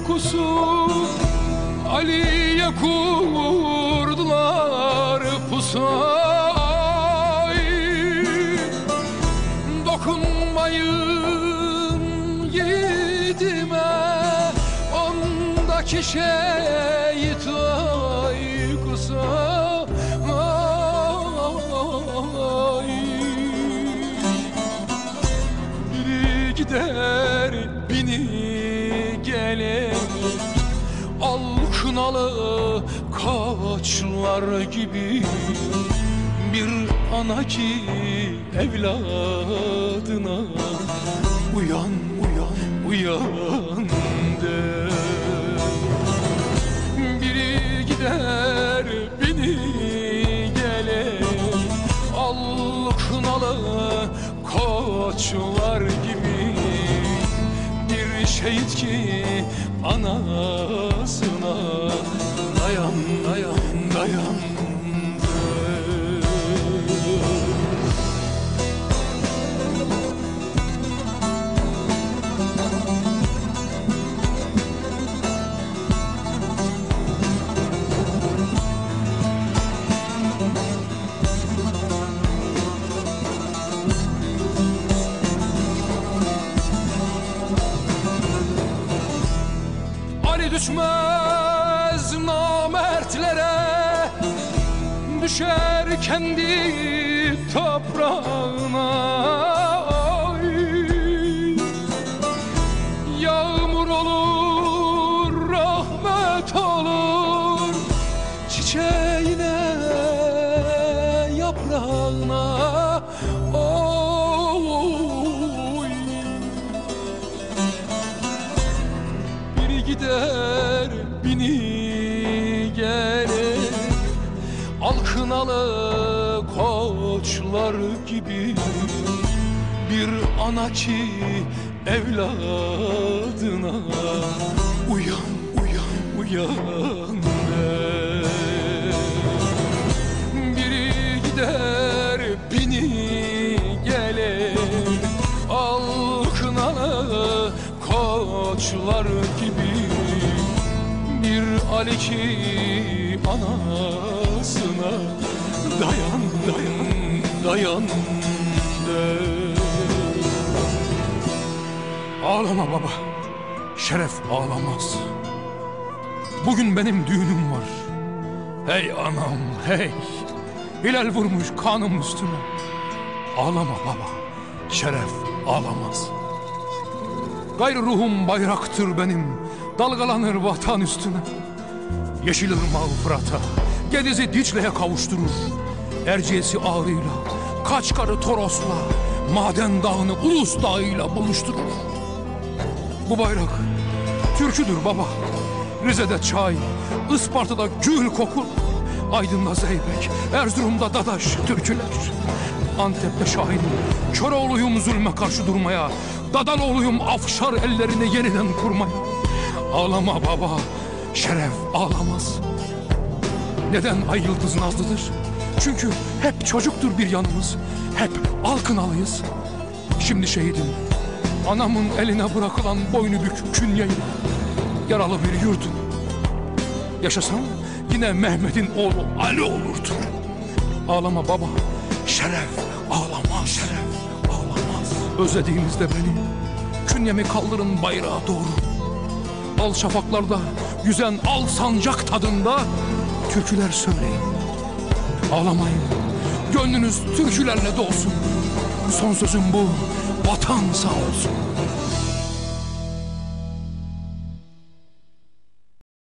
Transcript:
uykusu Ali'ye kurdular pusay. Dokunmayın yiğidime Ondaki şehit kınalı kaçlar gibi Bir ana ki evladına Uyan uyan uyan der biri gider biri gelir Al kınalı koçlar şehit ki anasına. Dayan dayan dayan düşmez namertlere. Düşer kendi toprağına Alkınalı koçlar gibi Bir ana ki evladına Uyan uyan uyan Bir Ali ki anasına Dayan dayan dayan der Ağlama baba. Şeref ağlamaz. Bugün benim düğünüm var. Hey anam hey. Hilal vurmuş kanım üstüme. Ağlama baba. Şeref ağlamaz. Gayrı ruhum bayraktır benim. Dalgalanır vatan üstüne. Yeşil ırmağı Fırat'a, Gediz'i Dicle'ye kavuşturur. Erciyes'i Ağrı'yla, Kaçkar'ı Toros'la, Maden Dağı'nı Ulus Dağı'yla buluşturur. Bu bayrak türküdür baba. Rize'de çay, Isparta'da gül kokur. Aydın'da zeybek, Erzurum'da dadaş türküler. Antep'te şahin, Köroğlu'yum zulme karşı durmaya. Dadaloğlu'yum afşar ellerini yeniden kurmaya. Ağlama baba, şeref ağlamaz. Neden ay yıldız nazlıdır? Çünkü hep çocuktur bir yanımız. Hep alkınalıyız. Şimdi şehidim. Anamın eline bırakılan boynu bükük künyeyle. Yaralı bir yurdum. Yaşasam yine Mehmet'in oğlu Ali olurdu. Ağlama baba. Şeref ağlamaz. Şeref ağlamaz. Özlediğinizde beni. Künyemi kaldırın bayrağa doğru. Al şafaklarda yüzen al sancak tadında türküler söyleyin. Ağlamayın. Gönlünüz türkülerle dolsun. Son sözüm bu. Vatan sağ olsun.